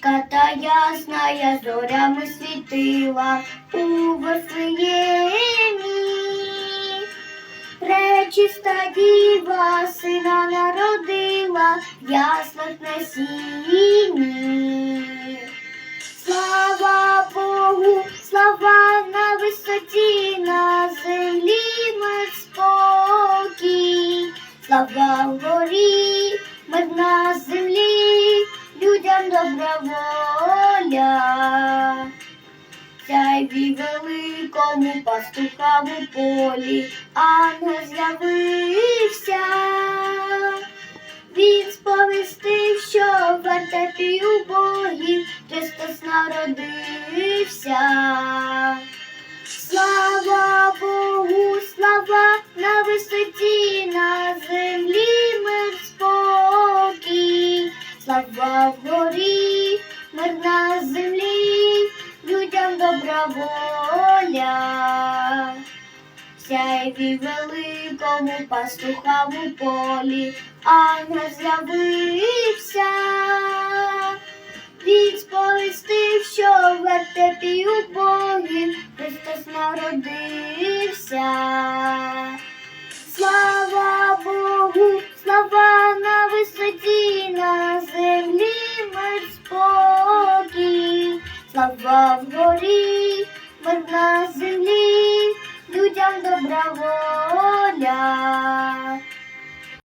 Дівчинка та ясна, зорями світила у Вифлеємі. Пречиста діва сина народила в яслах на сіні. Слава Богу, слава на висоті, на землі мир спокій. Слава вгорі, мир на землі, людям добра воля. Сяйві великому пастуха у полі, ангел з'явився. Він сповістив, що в вертепі у богів Христос народився. На землі, людям добра воля. Сяйві великому пастухам у полі, ангел з'явився. Він сповістив, що в вертепі у богів Христос народився. Слава горі, без нас землі, людям добра воля.